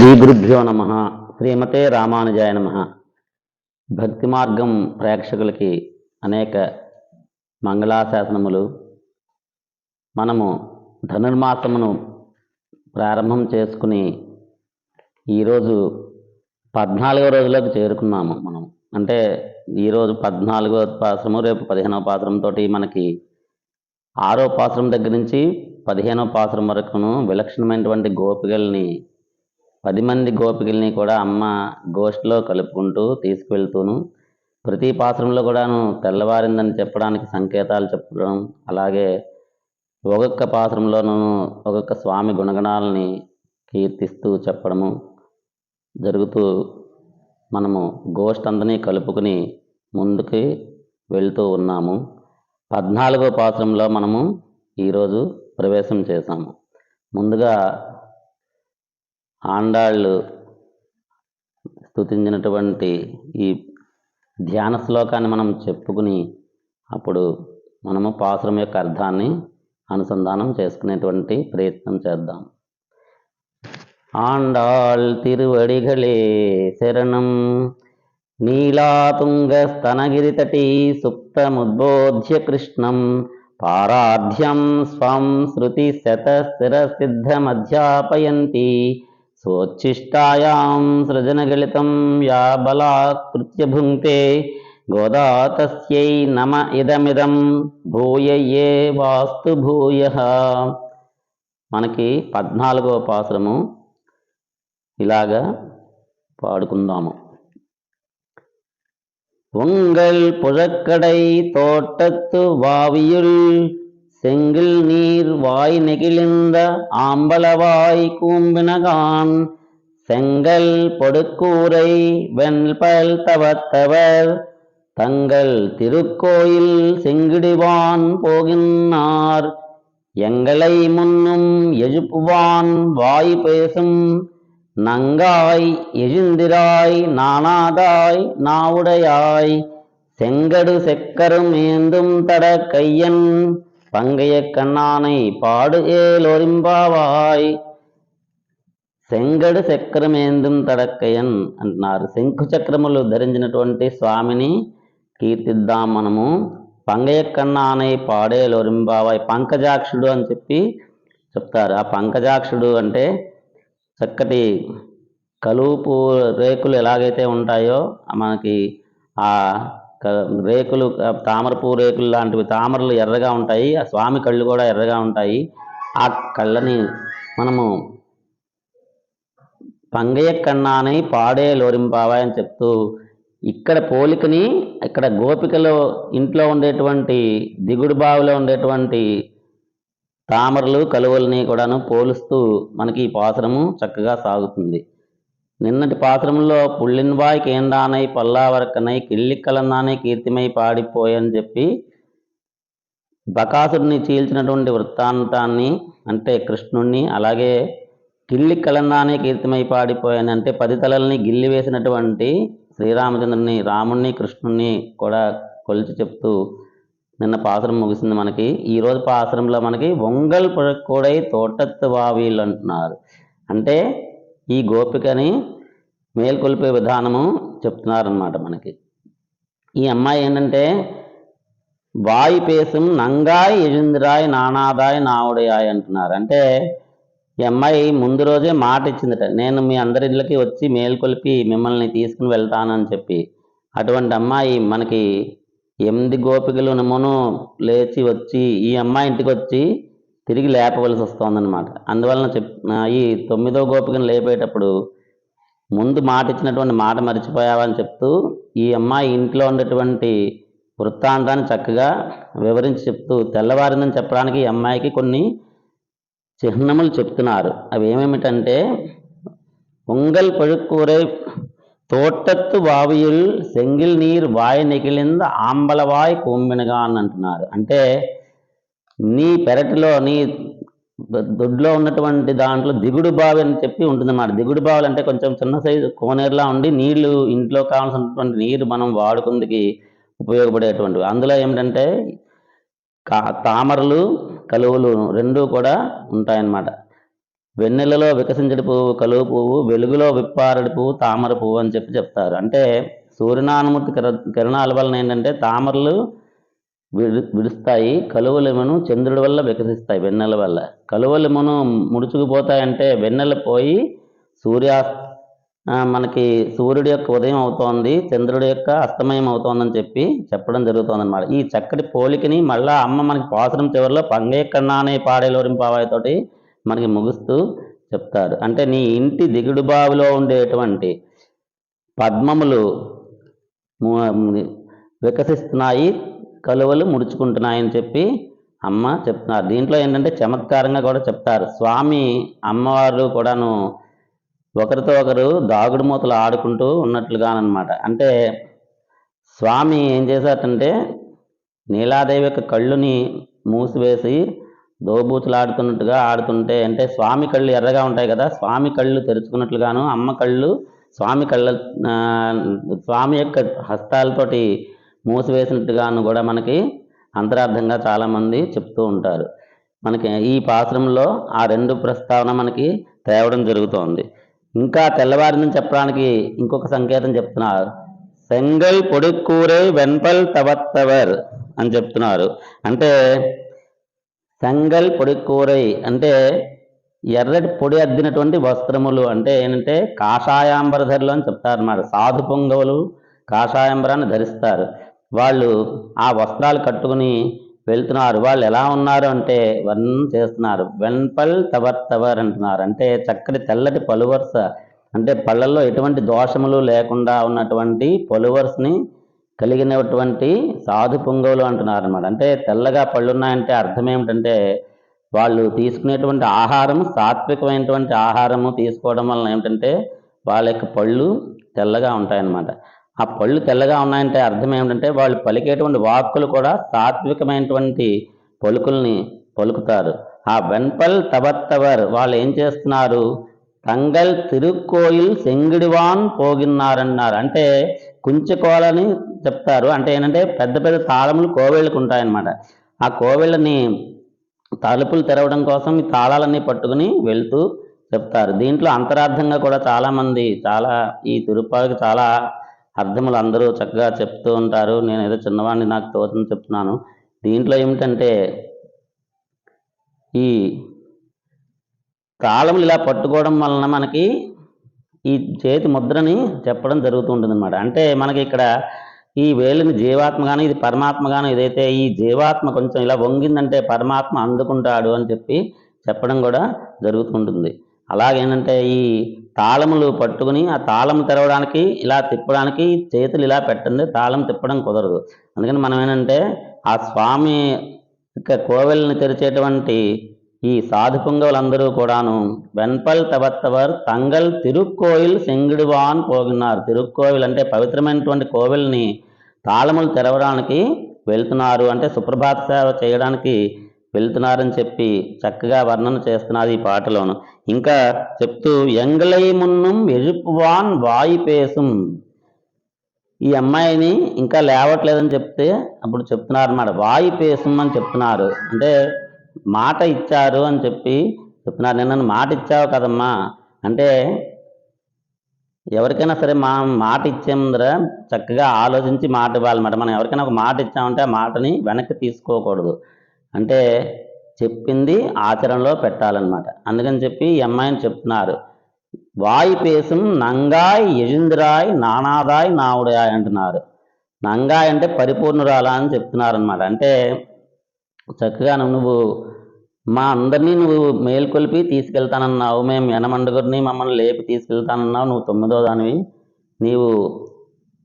శ్రీ గురుభ్యో నమ. శ్రీమతే రామానుజాయ నమ. భక్తి మార్గం ప్రేక్షకులకి అనేక మంగళాశాసనములు. మనము ధనుర్మాసమును ప్రారంభం చేసుకుని ఈరోజు పద్నాలుగో రోజులకు చేరుకున్నాము మనం అంటే ఈరోజు పద్నాలుగో పాత్రము రేపు పదిహేనవ పాత్రంతో మనకి ఆరో పాత్రం దగ్గర నుంచి పదిహేనవ పాత్రం వరకును విలక్షణమైనటువంటి గోపికల్ని పది మంది గోపికల్ని కూడా అమ్మ గోష్ఠిలో కలుపుకుంటూ తీసుకువెళ్తూను. ప్రతి పాత్రంలో కూడాను తెల్లవారిందని చెప్పడానికి సంకేతాలు చెప్పడం అలాగే ఒక్కొక్క పాత్రంలోనూ ఒక్కొక్క స్వామి గుణగణాలని కీర్తిస్తూ చెప్పడము జరుగుతూ మనము గోష్ఠందని అందరినీ కలుపుకుని ముందుకి వెళ్తూ ఉన్నాము. పద్నాలుగో పాత్రంలో మనము ఈరోజు ప్రవేశం చేశాము. ముందుగా ఆండాళ్ళు స్థుతించినటువంటి ఈ ధ్యాన శ్లోకాన్ని మనం చెప్పుకుని అప్పుడు మనము పాసురం యొక్క అర్థాన్ని అనుసంధానం చేసుకునేటువంటి ప్రయత్నం చేద్దాం. ఆండాళ్ తిరువడిగళే శరణం నీలాతుంగస్తనగిరితటీ సుప్తముద్బోధ్య కృష్ణం పారాధ్యం స్వం శృతి శతస్థిరసిద్ధమధ్యాపయంతి స్వోచ్ఛిష్టాయాం సృజనగళితం యా బలాత్కృత్య భుంక్తే గోదా తస్యై నమ ఇదమిదం భూయ ఏ వాస్తు భూయ మనకి పద్నాలుగో పాసురము ఇలాగా పాడుకుందాము உங்கள் புழக்கடை தோட்டத்து வாவியுள் செங்கில் நீர் வாய் நெகிழ்ந்த ஆம்பலவாய் கூம்பினகான். செங்கல் பொடுக்கூரை வெண்பல் தவத்தவர். தங்கள் திருக்கோயில் செங்கிடுவான் போகின்னார் எங்களை முன்னும் எழுப்புவான் வாய் பேசும். நங்காய் எழுந்திராய் நானாதாய் நாவுடையாய். செங்கடு செக்கரும் ஏந்தும் தட கையன் பங்கைய கண்ணானை பாடு ఏలోరింబావాయ్ శంగడు చక్రమేందుం తడక్కయన్ అంటున్నారు శంఖు చక్రములు ధరించినటువంటి స్వామిని కీర్తిద్దాం మనము పంగయ్య కన్నానై పాడే లోరింబావాయ్ పంకజాక్షుడు అని చెప్పి చెప్తారు ఆ పంకజాక్షుడు అంటే చక్కటి కలుపు రేకులు ఎలాగైతే ఉంటాయో మనకి ఆ క- రేకులు తామరపు రేకులు లాంటివి తామరలు ఎర్రగా ఉంటాయి ఆ స్వామి కళ్ళు కూడా ఎర్రగా ఉంటాయి. ఆ కళ్ళని మనము పంగయ్య కన్నాని పాడే లోరింపావా అని చెప్తూ ఇక్కడ పోలికని ఇక్కడ గోపికలో ఇంట్లో ఉండేటువంటి దిగుడు బావిలో ఉండేటువంటి తామరలు కలువల్ని కూడాను పోలుస్తూ మనకి ఈ పాసరము చక్కగా సాగుతుంది. నిన్నటి పాత్రంలో కేందానై కేండానై పల్లావరకనై కిళ్ళిక్కలన్నానై కీర్తిమై పాడిపోయని చెప్పి బకాసుడిని చీల్చినటువంటి వృత్తాంతాన్ని అంటే కృష్ణుణ్ణి అలాగే కిళ్ళి కలందానే కీర్తిమై పాడిపోయాను అంటే పది తలల్ని గిల్లి వేసినటువంటి శ్రీరామచంద్రుని రాముణ్ణి కృష్ణుణ్ణి కూడా కొలిచి చెప్తూ నిన్న పాసరం ముగిసింది మనకి. ఈరోజు పాసరంలో మనకి ఒంగల్ కొడై తోటత్తు వావీలు అంటున్నారు. అంటే ఈ గోపికని మేల్కొల్పే విధానము చెప్తున్నారనమాట మనకి. ఈ అమ్మాయి ఏంటంటే వాయి పేసం నంగాయ్ ఎజుందిరాయ్ నానాదాయ్ నావుడయాయ్ అంటున్నారు. అంటే ఈ అమ్మాయి ముందు రోజే మాట ఇచ్చిందట నేను మీ అందరి ఇళ్ళకి వచ్చి మేల్కొల్పి మిమ్మల్ని తీసుకుని వెళ్తానని చెప్పి. అటువంటి అమ్మాయి మనకి ఎనిమిది గోపికలు నమోను లేచి వచ్చి ఈ అమ్మాయి ఇంటికి వచ్చి తిరిగి లేపవలసి వస్తుందన్నమాట. అందువలన చెప్ ఈ తొమ్మిదో గోపికను లేపేటప్పుడు ముందు మాట ఇచ్చినటువంటి మాట మర్చిపోయావని చెప్తూ ఈ అమ్మాయి ఇంట్లో ఉన్నటువంటి వృత్తాంతాన్ని చక్కగా వివరించి చెప్తూ తెల్లవారిందని చెప్పడానికి ఈ అమ్మాయికి కొన్ని చిహ్నములు చెప్తున్నారు. అవి ఏమేమిటంటే పొంగల్ పழுக்கூரை తోటత్తు బావియుల్ సెంగిల్ నీరు వాయ నెగిలింద ఆంబలవాయ్ కొమ్మినగా అని అంటున్నారు. అంటే నీ పెరటిలో నీ దొ- దొడ్లో ఉన్నటువంటి దాంట్లో దిగుడు బావి అని చెప్పి ఉంటుందన్నమాట. దిగుడు బావులు అంటే కొంచెం చిన్న సైజు కోనేరులా ఉండి నీళ్ళు ఇంట్లో కావాల్సినటువంటి నీరు మనం వాడుకుందికి ఉపయోగపడేటువంటివి. అందులో ఏమిటంటే కా తామరలు కలువలు రెండూ కూడా ఉంటాయన్నమాట. వెన్నెలలో వికసించడి పువ్వు కలువు పువ్వు వెలుగులో విప్పారడి పువ్వు తామర పువ్వు అని చెప్పి చెప్తారు. అంటే సూర్యనారాయణమూర్తి కిర కిరణాల వలన ఏంటంటే తామరలు విడు విడుస్తాయి. కలువలెమును చంద్రుడి వల్ల వికసిస్తాయి వెన్నెల వల్ల. కలువలెమును ముడుచుకుపోతాయంటే వెన్నెల పోయి సూర్యా మనకి సూర్యుడి యొక్క ఉదయం అవుతోంది చంద్రుడి యొక్క అస్తమయం అవుతోందని చెప్పి చెప్పడం జరుగుతుందన్నమాట. ఈ చక్కటి పోలికని మళ్ళా అమ్మ మనకి పాసరం చివరిలో పంగే కన్నానే పాడేలోరింపావాయితోటి మనకి ముగుస్తూ చెప్తారు. అంటే నీ ఇంటి దిగుడు బావిలో ఉండేటువంటి పద్మములు వికసిస్తున్నాయి. కలువలు ముడుచుకుంటున్నాయని చెప్పి అమ్మ చెప్తున్నారు. దీంట్లో ఏంటంటే చమత్కారంగా కూడా చెప్తారు. స్వామి అమ్మవారు కూడాను ఒకరితో ఒకరు దాగుడు మూతలు ఆడుకుంటూ ఉన్నట్లుగానమాట అంటే స్వామి ఏం చేశారంటే నీలాదేవి యొక్క కళ్ళుని మూసివేసి దోబూతులాడుతున్నట్టుగా ఆడుతుంటే అంటే స్వామి కళ్ళు ఎర్రగా ఉంటాయి కదా స్వామి కళ్ళు తెరుచుకున్నట్లుగాను అమ్మ కళ్ళు స్వామి కళ్ళ స్వామి యొక్క హస్తాలతోటి మూసివేసినట్టుగాను కూడా మనకి అంతరార్థంగా చాలామంది చెప్తూ ఉంటారు. మనకి ఈ పాత్రంలో ఆ రెండు ప్రస్తావన మనకి తేవడం జరుగుతోంది. ఇంకా తెల్లవారిందని చెప్పడానికి ఇంకొక సంకేతం చెప్తున్నారు. సెంగల్ పొడికూరే వెన్పల్ తవత్తవర్ అని చెప్తున్నారు. అంటే సెంగల్ పొడికూరై అంటే ఎర్రటి పొడి అద్దినటువంటి వస్త్రములు. అంటే ఏంటంటే కాషాయాంబరధరులు అని చెప్తారన్నమాట. సాధు పొంగవులు కాషాయాంబరాన్ని ధరిస్తారు. వాళ్ళు ఆ వస్త్రాలు కట్టుకుని వెళ్తున్నారు. వాళ్ళు ఎలా ఉన్నారు అంటే వర్ణం చేస్తున్నారు. వెన్పల్ తవర్ తవర్ అంటున్నారు. అంటే చక్కటి తెల్లటి పలువరుస అంటే పళ్ళల్లో ఎటువంటి దోషములు లేకుండా ఉన్నటువంటి పలువరుసని కలిగినటువంటి సాధు పొంగవులు అంటున్నారు అనమాట అంటే తెల్లగా పళ్ళు ఉన్నాయంటే అర్థం ఏమిటంటే వాళ్ళు తీసుకునేటువంటి ఆహారం సాత్వికమైనటువంటి ఆహారము తీసుకోవడం వలన ఏమిటంటే వాళ్ళ యొక్క పళ్ళు తెల్లగా ఉంటాయన్నమాట. ఆ పళ్ళు తెల్లగా ఉన్నాయంటే అర్థం ఏమిటంటే వాళ్ళు పలికేటువంటి వాక్కులు కూడా సాత్వికమైనటువంటి పలుకుల్ని పలుకుతారు. ఆ వెన్పల్ తబత్తవర్ వాళ్ళు ఏం చేస్తున్నారు? తంగల్ తిరుక్కోయిల్ సెంగిడివాన్ పోగిన్నారన్నారు. అంటే కుంచుకోవాలని చెప్తారు. అంటే ఏంటంటే పెద్ద పెద్ద తాళములు కోవేళ్ళకు ఉంటాయన్నమాట. ఆ కోవేళ్ళని తలుపులు తెరవడం కోసం ఈ తాళాలన్నీ పట్టుకుని వెళ్తూ చెప్తారు. దీంట్లో అంతరార్థంగా కూడా చాలామంది చాలా ఈ తిరుపాలకు చాలా అర్థములు అందరూ చక్కగా చెప్తూ ఉంటారు. నేను ఏదో చిన్నవాడిని నాకు తోచని చెప్తున్నాను. దీంట్లో ఏమిటంటే ఈ తాళములు ఇలా పట్టుకోవడం వలన మనకి ఈ చేతి ముద్రని చెప్పడం జరుగుతూ ఉంటుంది అనమాట అంటే మనకి ఇక్కడ ఈ వేలుని జీవాత్మగాను ఇది పరమాత్మగాను ఏదైతే ఈ జీవాత్మ కొంచెం ఇలా వంగిందంటే పరమాత్మ అందుకుంటాడు అని చెప్పి చెప్పడం కూడా జరుగుతుంటుంది. అలాగేంటంటే ఈ తాళములు పట్టుకుని ఆ తాళం తెరవడానికి ఇలా తిప్పడానికి చేతులు ఇలా పెట్టండి తాళం తిప్పడం కుదరదు. అందుకని మనం ఏంటంటే ఆ స్వామి యొక్క కోవెల్ని తెరిచేటువంటి ఈ సాధుపుంగవులందరూ కూడాను వెన్పల్ తబత్తవర్ తంగల్ తిరుక్కోయిల్ సెంగిడివాన్ పోగినారు. తిరుక్కోవిల్ అంటే పవిత్రమైనటువంటి కోవిల్ని తాళములు తెరవడానికి వెళ్తున్నారు. అంటే సుప్రభాత సేవ చేయడానికి వెళ్తున్నారని చెప్పి చక్కగా వర్ణన చేస్తున్నారు ఈ పాటలోను. ఇంకా చెప్తూ ఎంగలై మున్నం ఎరుపువాన్ వాయిపేసం ఈ అమ్మాయిని ఇంకా లేవట్లేదని చెప్తే అప్పుడు చెప్తున్నారు అన్నమాట వాయిపేసం అని చెప్తున్నారు. అంటే మాట ఇచ్చారు అని చెప్పి చెప్తున్నారు. నిన్న మాట ఇచ్చావు కదమ్మా. అంటే ఎవరికైనా సరే మా మాట ఇచ్చే చక్కగా ఆలోచించి మాట ఇవ్వాలన్నమాట. మనం ఎవరికైనా ఒక మాట ఇచ్చామంటే ఆ మాటని వెనక్కి తీసుకోకూడదు. అంటే చెప్పింది ఆచరణలో పెట్టాలన్నమాట. అందుకని చెప్పి అమ్మాయిని చెప్తున్నారు. వాయుపేశం నంగాయ్ యజుంద్రాయ్ నానాదాయ్ నావుడాయ్ అంటున్నారు. నంగాయ్ అంటే పరిపూర్ణురాలా అని చెప్తున్నారు అనమాట అంటే చక్కగా నువ్వు మా అందరినీ నువ్వు మేల్కొల్పి తీసుకెళ్తానన్నావు. మేము ఎనమండుగురిని మమ్మల్ని లేపి తీసుకెళ్తానన్నావు. నువ్వు తొమ్మిదో దానివి. నీవు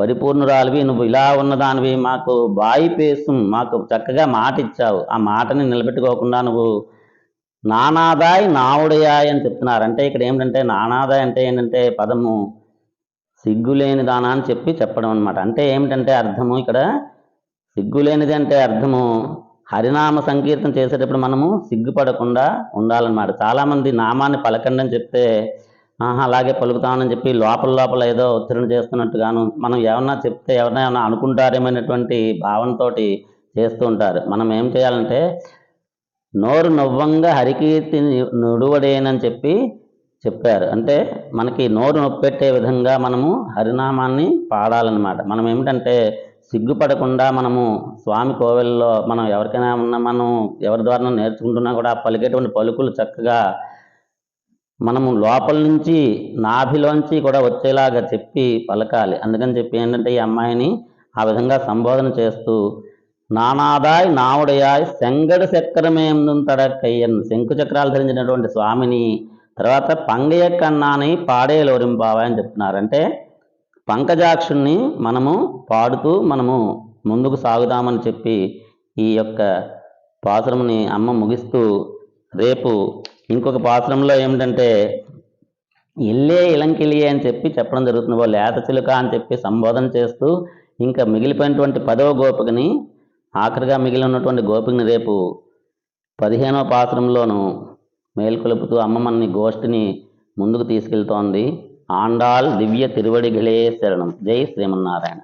పరిపూర్ణురాలివి. నువ్వు ఇలా ఉన్నదానివి. మాకు బాయి పేసు. మాకు చక్కగా మాట ఇచ్చావు ఆ మాటని నిలబెట్టుకోకుండా నువ్వు నానాదాయ్ నావుడయాయ్ అని చెప్తున్నారు. అంటే ఇక్కడ ఏమిటంటే నానాదాయ్ అంటే ఏంటంటే పదము సిగ్గులేని దానా అని చెప్పి చెప్పడం అనమాట అంటే ఏమిటంటే అర్థము ఇక్కడ సిగ్గులేనిది అంటే అర్థము హరినామ సంకీర్తన చేసేటప్పుడు మనము సిగ్గుపడకుండా ఉండాలన్నమాట. చాలామంది నామాన్ని పలకండి అని చెప్తే ఆహా అలాగే పలుకుతామని చెప్పి లోపల లోపల ఏదో ఉచ్చరణ చేస్తున్నట్టుగాను మనం ఏమన్నా చెప్తే ఎవరైనా ఏమన్నా అనుకుంటారేమైనటువంటి భావనతో చేస్తూ ఉంటారు. మనం ఏం చేయాలంటే నోరు నవ్వంగా హరికీర్తి నుడువడేనని చెప్పి చెప్పారు. అంటే మనకి నోరు నొప్పెట్టే విధంగా మనము హరినామాన్ని పాడాలన్నమాట. మనం ఏమిటంటే సిగ్గుపడకుండా మనము స్వామి కోవెల్లో మనం ఎవరికైనా ఉన్న మనం ఎవరి ద్వారా నేర్చుకుంటున్నా కూడా పలికేటువంటి పలుకులు చక్కగా మనము లోపల నుంచి నాభిలోంచి కూడా వచ్చేలాగా చెప్పి పలకాలి. అందుకని చెప్పి ఏంటంటే ఈ అమ్మాయిని ఆ విధంగా సంబోధన చేస్తూ నానాదాయ్ నావుడయాయ్ శంగడు చక్రమేందు తడక్కయ్యన్. శంకు చక్రాలు ధరించినటువంటి స్వామిని తర్వాత పంగయ్య కన్నాని పాడేలోరింపావా అని చెప్తున్నారంటే పంకజాక్షుణ్ణి మనము పాడుతూ మనము ముందుకు సాగుదామని చెప్పి ఈ యొక్క పాసురంని అమ్మ ముగిస్తూ రేపు ఇంకొక పాత్రంలో ఏమిటంటే ఇల్లే ఇలంకిలియే అని చెప్పి చెప్పడం జరుగుతుంది. వాళ్ళు ఏతచిలుక చిలుక అని చెప్పి సంబోధన చేస్తూ ఇంకా మిగిలిపోయినటువంటి పదవ గోపికని ఆఖరిగా మిగిలి ఉన్నటువంటి గోపికని రేపు పదిహేనవ పాత్రంలోనూ మేల్కొలుపుతూ అమ్మమ్మని గోష్ఠిని ముందుకు తీసుకెళ్తోంది. ఆండాల్ దివ్య తిరువడిగలే శరణం. జై శ్రీమన్నారాయణ.